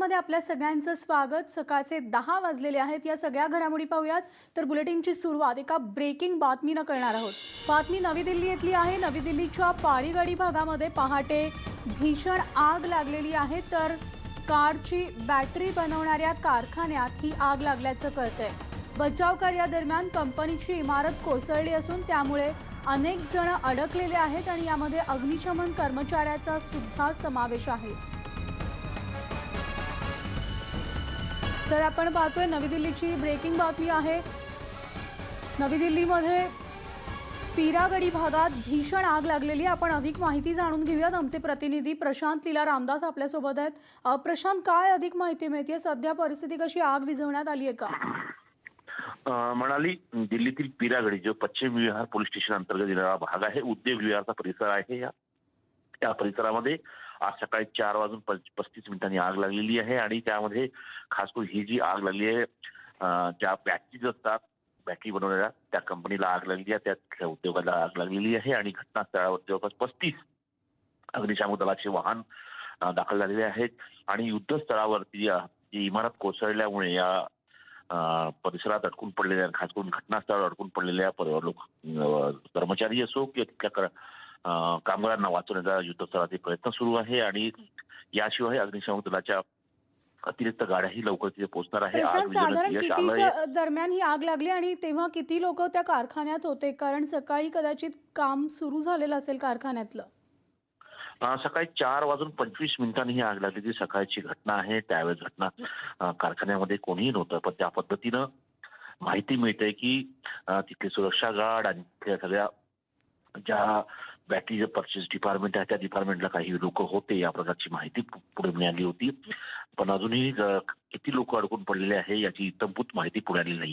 मध्ये आपल्या सगळ्यांचं स्वागत. सकाळचे दहा वाजलेले आहेत. या सगळ्या घडामोडी पाहूयात. तर बुलेटिनची सुरुवात एका ब्रेकिंग बातमीनं करणार आहोत. बातमी नवी दिल्ली येथली आहे. नवी दिल्लीच्या पाळीगडी भागामध्ये पहाटे भीषण आग लागलेली आहे. तर कारची बॅटरी बनवणाऱ्या कारखान्यात ही आग लागल्याचं कळतंय. बचाव कार्यादरम्यान कंपनीची इमारत कोसळली असून त्यामुळे अनेक जण अडकलेले आहेत आणि यामध्ये अग्निशमन कर्मचाऱ्याचा सुद्धा समावेश आहे. तर आपण पाहतोय नवी दिल्लीची ब्रेकिंग बातमी आहे. नवी दिल्लीमध्ये पीरागडी भागात भीषण आग लागलेली आपण अधिक माहिती जाणून घेऊयात. आमचे प्रतिनिधी प्रशांत लीला रामदास आपल्यासोबत आहेत. प्रशांत काय अधिक माहिती मिळते सध्या परिस्थिती कशी? आग विझवण्यात आली आहे का? म्हणाली दिल्लीतील पिरागडी जो पश्चिम विहार पोलीस स्टेशन अंतर्गत येणारा भाग आहे उद्योग विहारचा परिसर आहे या परिसरामध्ये आज सकाळी चार वाजून पस्तीस मिनिटांनी आग लागलेली आहे आणि त्यामध्ये खास करून ही जी आग लागली आहे ज्या बॅटरीज असतात बॅटरी बनवणाऱ्या त्या कंपनीला आग लागलेली आहे त्या उद्योगाला आग लागलेली आहे आणि घटनास्थळावर जवळपास पस्तीस अग्निशामक दलाचे वाहन दाखल झालेले आहेत. आणि युद्धस्थळावरती जी इमारत कोसळल्यामुळे या परिसरात अडकून पडलेल्या खास करून घटनास्थळावर अडकून पडलेल्या पर- लोक कर्मचारी असो किंवा तिथल्या कामगारांना वाचवण्याचा युद्धस्थळाचे प्रयत्न सुरू आहे आणि याशिवाय अग्निशामक दलाच्या अतिरिक्त गाड्याही लवकर तिथे पोहोचणार आहे. साधारण. कितीच्या दरम्यान ही आग लागली आणि तेव्हा किती लोक त्या कारखान्यात होते? कारण सकाळी कदाचित काम सुरू झालेलं असेल कारखान्यातलं. सकाळी चार वाजून पंचवीस मिनिटांनी ही आग लागलेली सकाळची घटना आहे. त्यावेळेस घटना कारखान्यामध्ये कोणीही नव्हतं. पण त्या पद्धतीनं माहिती मिळते की तिथले सुरक्षा गार्ड आणि सगळ्या ज्या बॅटरी परचेस डिपार्टमेंट आहे त्या डिपार्टमेंटला काही लोक होते या प्रकारची माहिती पु- पुढे मिळाली होती. पण अजूनही किती लोक अडकून पडलेले आहे याची इतंभूत माहिती पुढे आलेली आहे